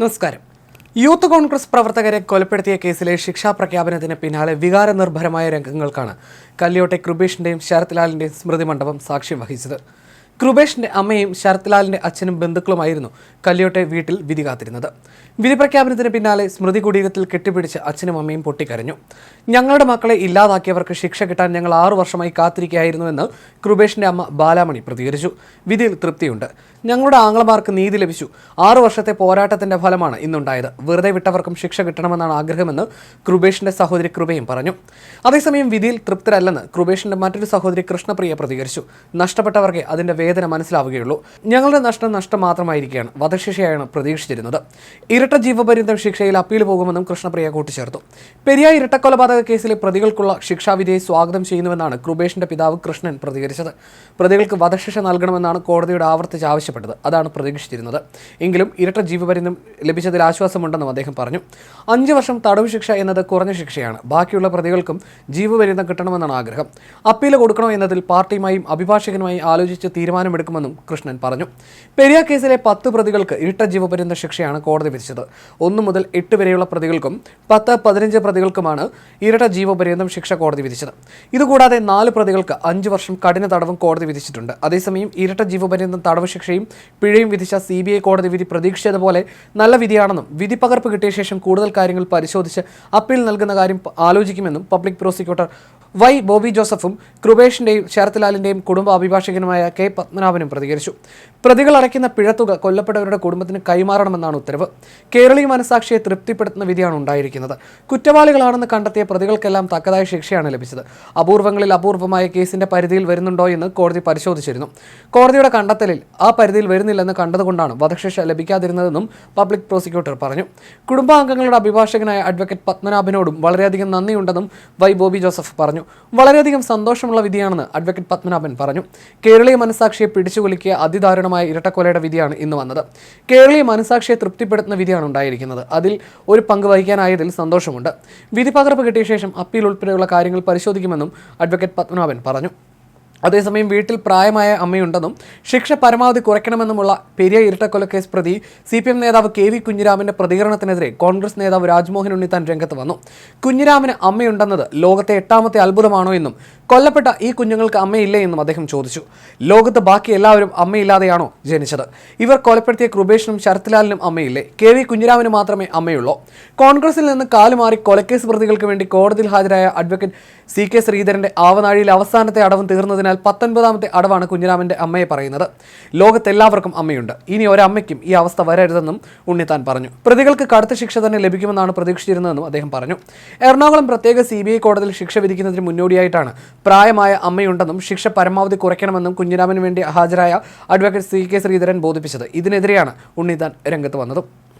നമസ്കാരം. യൂത്ത് കോൺഗ്രസ് പ്രവർത്തകരെ കൊലപ്പെടുത്തിയ കേസിലെ ശിക്ഷാ പ്രഖ്യാപനത്തിന് പിന്നാലെ വികാരനിർഭരമായ രംഗങ്ങൾക്കാണ് കല്യോട്ടെ കൃപേഷിന്റെയും ശരത്ലാലിന്റെയും സ്മൃതി മണ്ഡപം സാക്ഷ്യം വഹിച്ചത്. കൃപേഷിന്റെ അമ്മയും ശരത്ലാലിന്റെ അച്ഛനും ബന്ധുക്കളുമായിരുന്നു കല്യോട്ടെ വീട്ടിൽ വിധി കാത്തിരുന്നത്. വിധി പ്രഖ്യാപനത്തിന് പിന്നാലെ സ്മൃതി കുടീരത്തിൽ കെട്ടിപ്പിടിച്ച് അച്ഛനും അമ്മയും പൊട്ടിക്കരഞ്ഞു. ഞങ്ങളുടെ മക്കളെ ഇല്ലാതാക്കിയവർക്ക് ശിക്ഷ കിട്ടാൻ ഞങ്ങൾ ആറു വർഷമായി കാത്തിരിക്കുകയായിരുന്നുവെന്ന് കൃപേഷിന്റെ അമ്മ ബാലാമണി പ്രതികരിച്ചു. വിധിയിൽ തൃപ്തിയുണ്ട്. ഞങ്ങളുടെ ആംഗ്ലമാർക്ക് നീതി ലഭിച്ചു. ആറു വർഷത്തെ പോരാട്ടത്തിന്റെ ഫലമാണ് ഇന്നുണ്ടായത്. വെറുതെ വിട്ടവർക്കും ശിക്ഷ കിട്ടണമെന്നാണ് ആഗ്രഹമെന്ന് കൃപേഷിന്റെ സഹോദരി കൃപയും പറഞ്ഞു. അതേസമയം വിധിയിൽ തൃപ്തരല്ലെന്ന് കൃപേഷിന്റെ മറ്റൊരു സഹോദരി കൃഷ്ണപ്രിയ പ്രതികരിച്ചു. നഷ്ടപ്പെട്ടവർക്ക് അതിന്റെ വേദന മനസ്സിലാവുകയുള്ളൂ. ഞങ്ങളുടെ നഷ്ടം നഷ്ടം മാത്രമായിരിക്കുകയാണ് വധശിക്ഷയാണ് പ്രതീക്ഷിച്ചിരുന്നത്. ഇരട്ട ജീവപര്യന്തം ശിക്ഷയിൽ അപ്പീൽ പോകുമെന്നും കൃഷ്ണപ്രിയ കൂട്ടിച്ചേർത്തു. പെരിയ ഇരട്ടക്കൊലപാതക കേസിലെ പ്രതികൾക്കുള്ള ശിക്ഷാവിധിയെ സ്വാഗതം ചെയ്യുന്നുവെന്നാണ് കൃപേഷിന്റെ പിതാവ് കൃഷ്ണൻ പ്രതികരിച്ചത്. പ്രതികൾക്ക് വധശിക്ഷ നൽകണമെന്നാണ് കോടതിയുടെ ആവർത്തിച്ച് ആവശ്യപ്പെട്ടത്. അതാണ് പ്രതീക്ഷിച്ചിരുന്നത്. എങ്കിലും ഇരട്ട ജീവപര്യന്തം ലഭിച്ചതിൽ ആശ്വാസമുണ്ടെന്നും അദ്ദേഹം പറഞ്ഞു. അഞ്ച് വർഷം തടവ് ശിക്ഷ എന്നത് കുറഞ്ഞ ശിക്ഷയാണ്. ബാക്കിയുള്ള പ്രതികൾക്കും ജീവപര്യന്തം കിട്ടണമെന്നാണ് ആഗ്രഹം. അപ്പീൽ കൊടുക്കണോ എന്നതിൽ പാർട്ടിയുമായും അഭിഭാഷകനുമായി ആലോചിച്ച് തീരുമാനമെടുക്കുമെന്നും കൃഷ്ണൻ പറഞ്ഞു. പെരിയ കേസിലെ പത്ത് പ്രതികൾക്ക് ഇരട്ട ജീവപര്യന്ത ശിക്ഷയാണ് കോടതി വിധിച്ചത്. ഒന്നു മുതൽ എട്ട് വരെയുള്ള പ്രതികൾക്കും പത്ത് പതിനഞ്ച് പ്രതികൾക്കുമാണ് ഇരട്ട ജീവപര്യന്തം ശിക്ഷ കോടതി വിധിച്ചത്. ഇതുകൂടാതെ നാല് പ്രതികൾക്ക് അഞ്ച് വർഷം കഠിന തടവും കോടതി വിധിച്ചിട്ടുണ്ട്. അതേസമയം ഇരട്ട ജീവപര്യന്തം തടവ് ശിക്ഷയും പിഴയും വിധിച്ച സി കോടതി വിധി പ്രതീക്ഷിച്ചതുപോലെ നല്ല വിധിയാണെന്നും വിധി പകർപ്പ് കിട്ടിയ ശേഷം കൂടുതൽ കാര്യങ്ങൾ പരിശോധിച്ച് അപ്പീൽ നൽകുന്ന കാര്യം ആലോചിക്കുമെന്നും പബ്ലിക് പ്രോസിക്യൂട്ടർ വൈ ബോബി ജോസഫും കൃപേഷിന്റെയും ശരത്ലാലിന്റെയും കുടുംബ അഭിഭാഷകനുമായ കെ പത്മനാഭനും പ്രതികരിച്ചു. പ്രതികൾ അടയ്ക്കുന്ന പിഴത്തുക കൊല്ലപ്പെട്ടവരുടെ കുടുംബത്തിന് കൈമാറണമെന്നാണ് ഉത്തരവ്. കേരളീയ മനസാക്ഷിയെ തൃപ്തിപ്പെടുത്തുന്ന വിധിയാണ് ഉണ്ടായിരിക്കുന്നത്. കുറ്റവാളികളാണെന്ന് കണ്ടെത്തിയ പ്രതികൾക്കെല്ലാം തക്കതായ ശിക്ഷയാണ് ലഭിച്ചത്. അപൂർവങ്ങളിൽ അപൂർവമായ കേസിന്റെ പരിധിയിൽ വരുന്നുണ്ടോ എന്ന് കോടതി പരിശോധിച്ചിരുന്നു. കോടതിയുടെ കണ്ടെത്തലിൽ ആ പരിധിയിൽ വരുന്നില്ലെന്ന് കണ്ടതുകൊണ്ടാണ് വധശിക്ഷ ലഭിക്കാതിരുന്നതെന്നും പബ്ലിക് പ്രോസിക്യൂട്ടർ പറഞ്ഞു. കുടുംബാംഗങ്ങളുടെ അഭിഭാഷകനായ അഡ്വക്കേറ്റ് പത്മനാഭനോടും വളരെയധികം നന്ദിയുണ്ടെന്നും വൈ ബോബി ജോസഫ് പറഞ്ഞു. വളരെയധികം സന്തോഷമുള്ള വിധിയാണെന്ന് അഡ്വക്കേറ്റ് പത്മനാഭൻ പറഞ്ഞു. കേരളീയ മനസാക്ഷിയെ പിടിച്ചുകൊലിക്കിയ അതിദാരുണമായ ഇരട്ടക്കൊലയുടെ വിധിയാണ് ഇന്ന് വന്നത്. കേരളീയ മനസാക്ഷിയെ തൃപ്തിപ്പെടുത്തുന്ന വിധിയാണ് ഉണ്ടായിരിക്കുന്നത്. അതിൽ ഒരു പങ്ക് വഹിക്കാനായതിൽ സന്തോഷമുണ്ട്. വിധി പകർപ്പ് കിട്ടിയ ശേഷം അപ്പീൽ ഉൾപ്പെടെയുള്ള കാര്യങ്ങൾ പരിശോധിക്കുമെന്നും അഡ്വക്കേറ്റ് പത്മനാഭൻ പറഞ്ഞു. അതേസമയം വീട്ടിൽ പ്രായമായ അമ്മയുണ്ടെന്നും ശിക്ഷ പരമാവധി കുറയ്ക്കണമെന്നുമുള്ള പെരിയ ഇരട്ടക്കൊലക്കേസ് പ്രതി സി പി എം നേതാവ് കെ വി കുഞ്ഞിരാമന്റെ പ്രതികരണത്തിനെതിരെ കോൺഗ്രസ് നേതാവ് രാജ്മോഹൻ ഉണ്ണിത്താൻ രംഗത്ത് വന്നു. കുഞ്ഞിരാമന് അമ്മയുണ്ടെന്നത് ലോകത്തെ എട്ടാമത്തെ അത്ഭുതമാണോ എന്നും കൊല്ലപ്പെട്ട ഈ കുഞ്ഞുങ്ങൾക്ക് അമ്മയില്ലേ എന്നും അദ്ദേഹം ചോദിച്ചു. ലോകത്ത് ബാക്കി എല്ലാവരും അമ്മയില്ലാതെയാണോ ജനിച്ചത്? ഇവർ കൊലപ്പെടുത്തിയ കൃപേഷിനും ശരത്ലാലിനും അമ്മയില്ലേ? കെ വി കുഞ്ഞിരാമന് മാത്രമേ അമ്മയുള്ളൂ. കോൺഗ്രസിൽ നിന്ന് കാലുമാറി കൊലക്കേസ് പ്രതികൾക്ക് വേണ്ടി കോടതിയിൽ ഹാജരായ അഡ്വക്കേറ്റ് സി കെ ശ്രീധരന്റെ ആവനാഴിയിൽ അവസാനത്തെ അടവും തീർന്നതിനാൽ പത്തൊൻപതാമത്തെ അടവാണ് കുഞ്ഞിരാമന്റെ അമ്മയെ പറയുന്നത്. ലോകത്തെല്ലാവർക്കും അമ്മയുണ്ട്. ഇനി ഒരമ്മയ്ക്കും ഈ അവസ്ഥ വരരുതെന്നും ഉണ്ണിത്താൻ പറഞ്ഞു. പ്രതികൾക്ക് കടുത്ത ശിക്ഷ തന്നെ ലഭിക്കുമെന്നാണ് പ്രതീക്ഷിച്ചിരുന്നതെന്നും അദ്ദേഹം പറഞ്ഞു. എറണാകുളം പ്രത്യേക സി കോടതിയിൽ ശിക്ഷ വിധിക്കുന്നതിന് മുന്നോടിയായിട്ടാണ് പ്രായമായ അമ്മയുണ്ടെന്നും ശിക്ഷ പരമാവധി കുറയ്ക്കണമെന്നും കുഞ്ഞിരാമന് വേണ്ടി ഹാജരായ അഡ്വക്കേറ്റ് സി കെ ശ്രീധരൻ ബോധിപ്പിച്ചത്. ഇതിനെതിരെയാണ് ഉണ്ണിത്താൻ രംഗത്ത് വന്നതും.